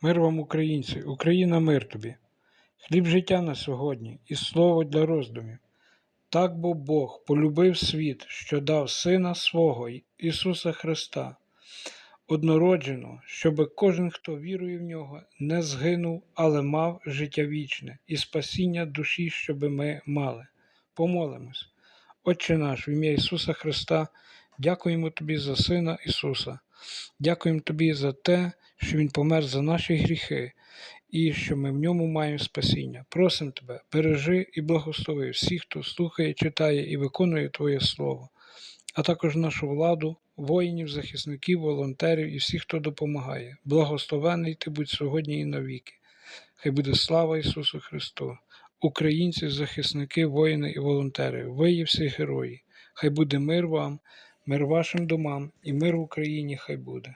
Мир вам, українці, Україна, мир тобі. Хліб життя на сьогодні і слово для роздумів. Так бо Бог полюбив світ, що дав Сина свого Ісуса Христа, однородженого, щоби кожен, хто вірує в нього, не згинув, але мав життя вічне і спасіння душі, щоби ми мали. Помолимось. Отче наш, в ім'я Ісуса Христа, дякуємо Тобі за Сина Ісуса. Дякуємо Тобі за те, що Він помер за наші гріхи і що ми в ньому маємо спасіння. Просимо Тебе, бережи і благослови всіх, хто слухає, читає і виконує Твоє Слово, а також нашу владу, воїнів, захисників, волонтерів і всіх, хто допомагає. Благословений Ти будь сьогодні і навіки. Хай буде слава Ісусу Христу! Українці, захисники, воїни і волонтери, ви є всі герої. Хай буде мир вам, мир вашим домам і мир в Україні хай буде.